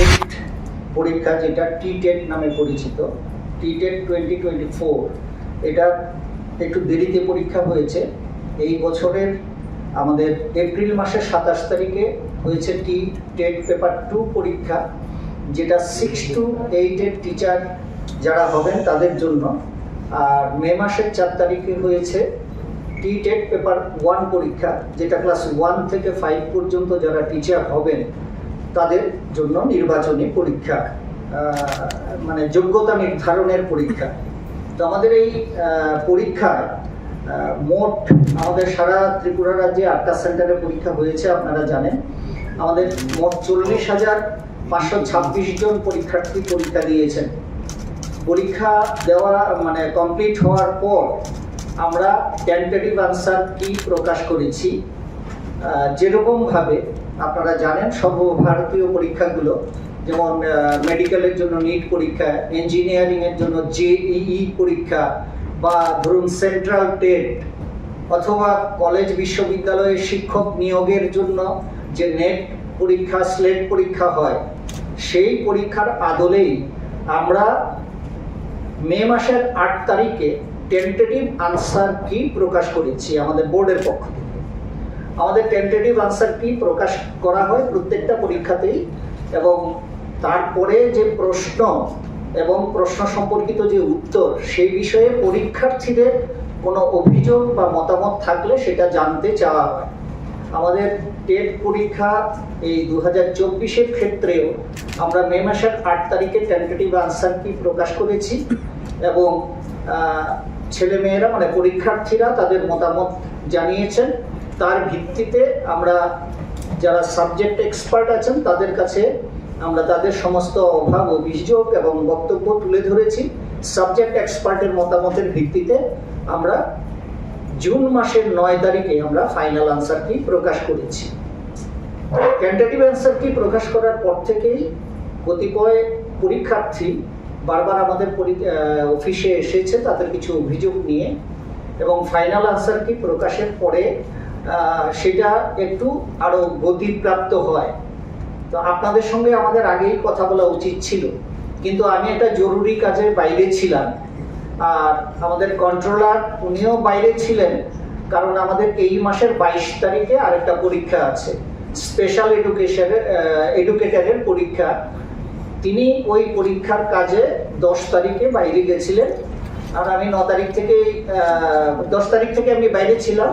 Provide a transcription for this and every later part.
TET পরীক্ষা যেটা টি TET নামে পরিচিত। T TET twenty twenty four এটা একটু দেরিতে পরীক্ষা হয়েছে। এই বছরের আমাদের এপ্রিল মাসের সাতাশ তারিখে হয়েছে টি টেট পেপার টু পরীক্ষা, যেটা সিক্স টু এইটের টিচার যারা হবেন তাদের জন্য। আর মে মাসের চার তারিখে হয়েছে টি টেট পেপার ওয়ান পরীক্ষা, যেটা ক্লাস ওয়ান থেকে ফাইভ পর্যন্ত যারা টিচার হবেন তাদের জন্য নির্বাচনী পরীক্ষা মানে যোগ্যতা নির্ধারণের পরীক্ষা। তো আমাদের এই পরীক্ষায় মোট আমাদের সারা ত্রিপুরা রাজ্যে আটটা সেন্টারে পরীক্ষা হয়েছে, আপনারা জানেন। আমাদের মোট চল্লিশ হাজার পাঁচশো ছাব্বিশ জন পরীক্ষার্থী পরীক্ষা দিয়েছেন। পরীক্ষা দেওয়া মানে কমপ্লিট হওয়ার পর আমরা টেন্টেটিভ আনসার কি প্রকাশ করেছি যেরকমভাবে আপনারা জানেন, সর্বভারতীয় পরীক্ষাগুলো, যেমন মেডিকেলের জন্য নিট পরীক্ষা ইঞ্জিনিয়ারিং এর জন্য জেইই পরীক্ষা, বা ধরুন সেন্ট্রাল টেট, অথবা কলেজ বিশ্ববিদ্যালয়ের শিক্ষক নিয়োগের জন্য যে নেট পরীক্ষা, স্লেট পরীক্ষা হয়, সেই পরীক্ষার আদলেই আমরা মে মাসের আট তারিখে টেন্টেটিভ আনসার কি প্রকাশ করেছি আমাদের বোর্ডের পক্ষ থেকে। আমাদের আনসার কি প্রকাশ করা হয় প্রত্যেকটা পরীক্ষাতেই এবং তারপরে যে প্রশ্ন এবং প্রশ্ন সম্পর্কিত যে উত্তর, সেই বিষয়ে পরীক্ষার্থীদের কোনো অভিযোগ বা মতামত থাকলে সেটা জানতে চাওয়া হয়। আমাদের টেট পরীক্ষা এই দু হাজার চব্বিশের ক্ষেত্রেও আমরা মে মাসের আট তারিখে টেন্টেটিভ আনসার কি প্রকাশ করেছি এবং ছেলেমেয়েরা মানে পরীক্ষার্থীরা তাদের মতামত জানিয়েছেন। তার ভিত্তিতে আমরা যারা সাবজেক্ট এক্সপার্ট আছেন, তাদের কাছে আমরা তাদের সমস্ত অভাব, অভিযোগ এবং বক্তব্য তুলে ধরেছি। সাবজেক্ট এক্সপার্টের মতামতের ভিত্তিতে আমরা জুন মাসের নয় তারিখে আমরা ফাইনাল আনসার কি প্রকাশ করেছি। টেন্টেটিভ অ্যান্সার কি প্রকাশ করার পর থেকেই কতিপয় পরীক্ষার্থী বারবার আমাদের অফিসে এসেছে, তাদের কিছু অভিযোগ নিয়ে এবং ফাইনাল আনসার কি প্রকাশের পরে সেটা একটু আরও গতিপ্রাপ্ত হয়। তো আপনাদের সঙ্গে আমাদের আগেই কথা বলা উচিত ছিল। কিন্তু আমি একটা জরুরি কাজে বাইরে ছিলাম। আর আমাদের কন্ট্রোলার উনিও বাইরে ছিলেন, কারণ আমাদের এই মাসের বাইশ তারিখে আরেকটা পরীক্ষা আছে। স্পেশাল এডুকেশনের এডুকেটারের পরীক্ষা। তিনি ওই পরীক্ষার কাজে দশ তারিখে বাইরে গেছিলেন। আর আমি ন তারিখ থেকে দশ তারিখ থেকে আমি বাইরে ছিলাম।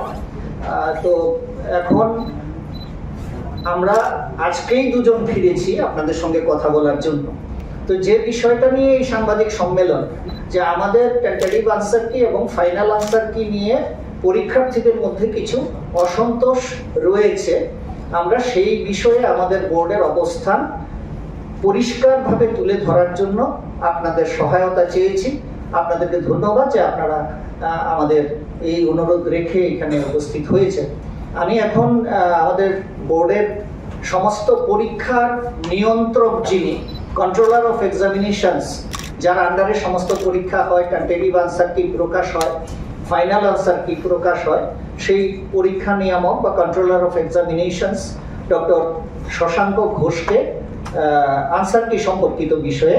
তো এখন আমরা আজকেই দুজন ফিরেছি আপনাদের সঙ্গে কথা বলার জন্য। তো যে বিষয়টা নিয়ে এই সাংবাদিক সম্মেলন, যে আমাদের টেন্টাটিভ আনসার কি এবং ফাইনাল আনসার কি নিয়ে পরীক্ষার্থীদের মধ্যে কিছু অসন্তোষ রয়েছে, আমরা সেই বিষয়ে আমাদের বোর্ডের অবস্থান পরিষ্কারভাবে তুলে ধরার জন্য আপনাদের সহায়তা চেয়েছি। আপনাদেরকে ধন্যবাদ যে আপনারা আমাদের এই অনুরোধ রেখে এখানে উপস্থিত হয়েছেন আমি এখন আমাদের বোর্ডের সমস্ত পরীক্ষার নিয়ন্ত্রক যিনি কন্ট্রোলার অফ এক্সামিনেশনস যার আন্ডারে সমস্ত পরীক্ষা হয় টেন্টেটিভ আনসার কি প্রকাশ হয় ফাইনাল আনসার কি প্রকাশ হয়, সেই পরীক্ষা নিয়ামক বা controller of examinations doctor Shashanka ঘোষকে আনসার কি সম্পর্কিত বিষয়ে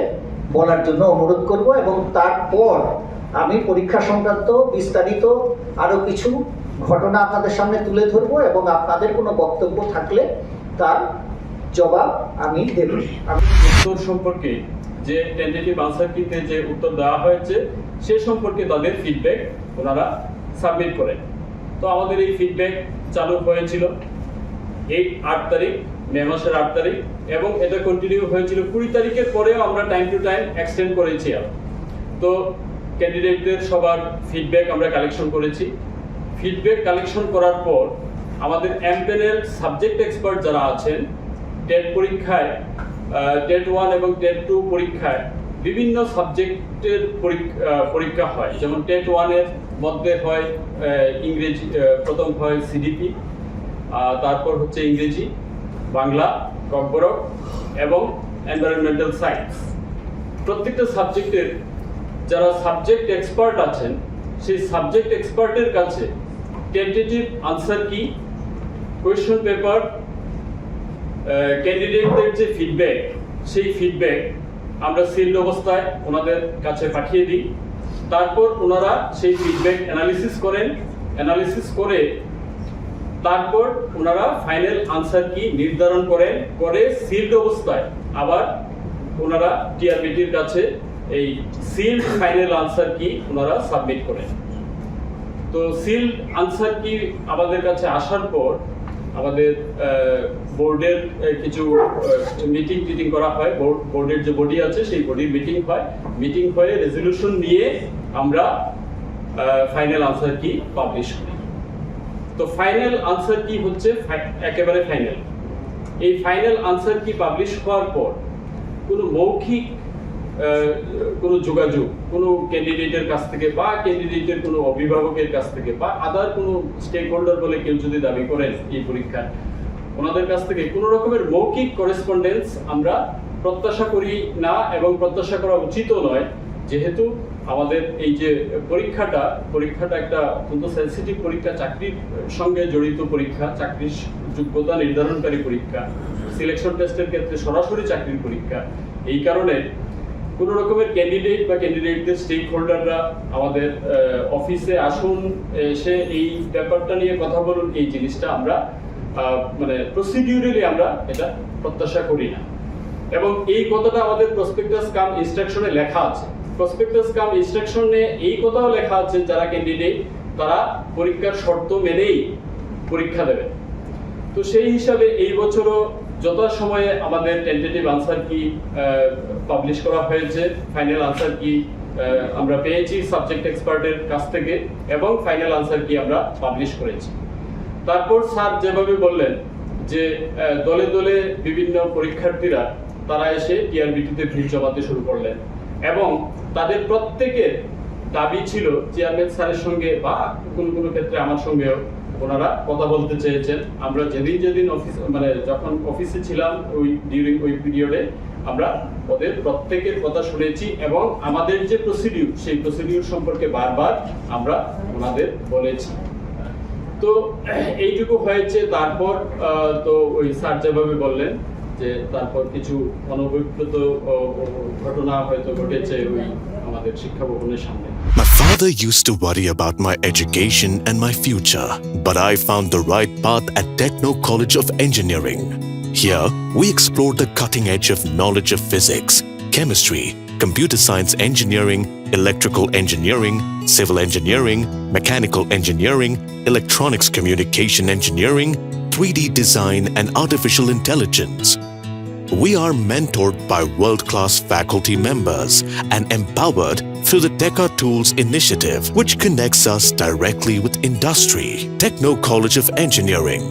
বলার জন্য অনুরোধ করব এবং তারপর আমি পরীক্ষা সংক্রান্ত বিস্তারিত আরও কিছু ঘটনা আপনাদের সামনে তুলে ধরবো এবং আপনাদের কোনো বক্তব্য থাকলে তার জবাব আমি দেব। উত্তর সম্পর্কে যে টেন্টেটিভ আনসার কিতে যে উত্তর দেওয়া হয়েছে, সে সম্পর্কে তাদের ফিডব্যাক ওনারা সাবমিট করেন। তো আমাদের এই ফিডব্যাক চালু হয়েছিল এই আট তারিখ, মে মাসের আট তারিখ, এবং এটা কন্টিনিউ হয়েছিল কুড়ি তারিখের পরেও আমরা টাইম টু টাইম এক্সটেন্ড করেছি তো ক্যান্ডিডেটদের সবার ফিডব্যাক আমরা কালেকশন করেছি। ফিডব্যাক কালেকশন করার পর আমাদের এমপেনের সাবজেক্ট এক্সপার্ট যারা আছেন টেট পরীক্ষায় টেট ওয়ান এবং টেট টু পরীক্ষায় বিভিন্ন সাবজেক্টের পরীক্ষা হয়। যেমন টেট ওয়ানের মধ্যে হয় ইংরেজি প্রথম হয় সিডিপি তারপর হচ্ছে ইংরেজি, বাংলা, কম্পরক এবং এনভায়রনমেন্টাল সায়েন্স প্রত্যেকটা সাবজেক্টের যারা সাবজেক্ট এক্সপার্ট আছেন, সেই সাবজেক্ট এক্সপার্টের কাছে tentative answer key? Question paper ক্যান্ডিডেটদের যে ফিডব্যাক সেই ফিডব্যাক আমরা সিল্ড অবস্থায় ওনাদের কাছে পাঠিয়ে দিই। তারপর ওনারা সেই ফিডব্যাক অ্যানালিসিস করেন। অ্যানালিসিস করে তারপর ওনারা ফাইনাল আনসার কি নির্ধারণ করেন। করে সিল্ড অবস্থায় আবার ওনারা টিআরবিটির কাছে এই সিল্ড ফাইনাল আনসার কি ওনারা সাবমিট করেন। তো সিল্ড আনসার কি আমাদের কাছে আসার পর আমাদের বোর্ডের কিছু মিটিং টিটিং করা হয়। বোর্ড বোর্ডের যে বডি আছে সেই বডির মিটিং হয়। মিটিং হয়ে রেজলিউশন নিয়ে আমরা ফাইনাল আনসার কি পাবলিশ করি। তো ফাইনাল আনসার কি হচ্ছে একেবারে ফাইনাল এই ফাইনাল আনসার কি পাবলিশ হওয়ার পর কোনো মৌখিক কোনো যোগাযোগ, কোনো ক্যান্ডিডেটের কাছ থেকে বা ক্যান্ডিডেটের কোনো অভিভাবকের কাছ থেকে বা আদার কোনো স্টেক হোল্ডার বলে কেউ যদি দাবি করেন এই পরীক্ষায় ওনাদের কাছ থেকে কোনো রকমের মৌখিক করেসপন্ডেন্স আমরা প্রত্যাশা করি না এবং প্রত্যাশা করা উচিতও নয়। যেহেতু আমাদের এই যে পরীক্ষাটা পরীক্ষাটা একটা অত্যন্ত সেন্সিটিভ পরীক্ষা, চাকরির সঙ্গে জড়িত পরীক্ষা, চাকরির যোগ্যতা নির্ধারণকারী পরীক্ষা সিলেকশন টেস্টের ক্ষেত্রে সরাসরি চাকরির পরীক্ষা, এই কারণে কোনো রকমের ক্যান্ডিডেট বা ক্যান্ডিডেটদের স্টেক হোল্ডাররা আমাদের অফিসে আসুন, এসে এই ব্যাপারটা নিয়ে কথা বলুন, এই জিনিসটা আমরা মানে প্রসিডিউরালি আমরা এটা প্রত্যাশা করি না। এবং এই কথাটা আমাদের প্রসপেক্টাস কাম ইনস্ট্রাকশনে লেখা আছে। প্রসপেক্টাস কাম ইনস্ট্রাকশনে এই কথাও লেখা আছে, যারা ক্যান্ডিডেট তারা পরীক্ষার শর্ত মেনেই পরীক্ষা দেবে। তো সেই হিসাবে এই বছরও যথাসময়ে আমাদের টেন্টেটিভ আনসার কি পাবলিশ করা হয়েছে ফাইনাল আনসার কি আমরা পেয়েছি সাবজেক্ট এক্সপার্টের কাছ থেকে এবং ফাইনাল আনসার কি আমরা পাবলিশ করেছি। তারপর স্যার যেভাবে বললেন যে দলে দলে বিভিন্ন পরীক্ষার্থীরা, তারা এসে টিআরবিটিতে ভিড় জমাতে শুরু করলেন এবং তাদের প্রত্যেকের দাবি ছিল চেয়ারম্যান স্যারের সঙ্গে বা কোনো কোনো ক্ষেত্রে আমার সঙ্গেও ওনারা কথা বলতে চেয়েছেন। আমরা যেদিন যেদিন অফিস মানে যখন অফিসে ছিলাম, ওই ডিউরিং ওই পিরিয়ডে আমরা ওদের প্রত্যেকের কথা শুনেছি এবং আমাদের যে প্রসিডিউর সেই প্রসিডিউর সম্পর্কে বারবার আমরা ওনাদের বলেছি। তো এইটুকু হয়েছে। তারপর তো ওই স্যার যেভাবে বললেন যে তারপর কিছু অনভিপ্রেত ঘটনা হয়তো ঘটেছে ওই আমাদের শিক্ষা ভবনের সামনে। My father used to worry about my education and my future, but I found the right path at Techno College of Engineering. Here, we explore the cutting edge of knowledge of physics, chemistry, computer science engineering, electrical engineering, civil engineering, mechanical engineering, electronics communication engineering, 3D design, and artificial intelligence. We are mentored by world class faculty members and empowered through the Deca Tools initiative, which connects us directly with industry. Techno College of Engineering